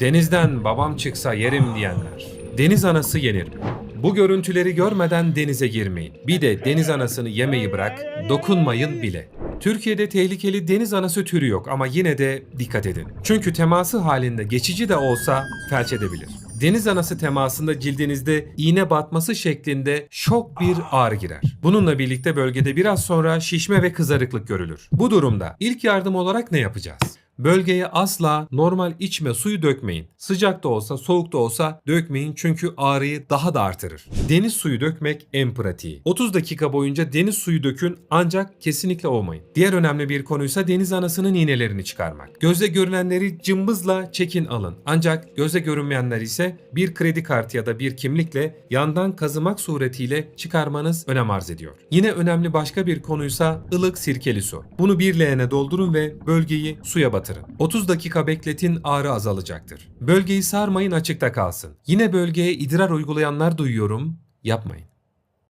Denizden babam çıksa yerim diyenler. Deniz anası yenir? Bu görüntüleri görmeden denize girmeyin. Bir de deniz anasını yemeyi bırak, dokunmayın bile. Türkiye'de tehlikeli deniz anası türü yok ama yine de dikkat edin. Çünkü teması halinde geçici de olsa felç edebilir. Deniz anası temasında cildinizde iğne batması şeklinde şok bir ağrı girer. Bununla birlikte bölgede biraz sonra şişme ve kızarıklık görülür. Bu durumda ilk yardım olarak ne yapacağız? Bölgeye asla normal içme suyu dökmeyin. Sıcak da olsa soğuk da olsa dökmeyin çünkü ağrıyı daha da artırır. Deniz suyu dökmek en pratiği. 30 dakika boyunca deniz suyu dökün ancak kesinlikle olmayın. Diğer önemli bir konuysa deniz anasının iğnelerini çıkarmak. Gözle görünenleri cımbızla çekin alın. Ancak gözle görünmeyenler ise bir kredi kartı ya da bir kimlikle yandan kazımak suretiyle çıkarmanız önem arz ediyor. Yine önemli başka bir konuysa ılık sirkeli su. Bunu bir leğene doldurun ve bölgeyi suya batırın. 30 dakika bekletin ağrı azalacaktır. Bölgeyi sarmayın açıkta kalsın. Yine bölgeye idrar uygulayanlar duyuyorum. Yapmayın.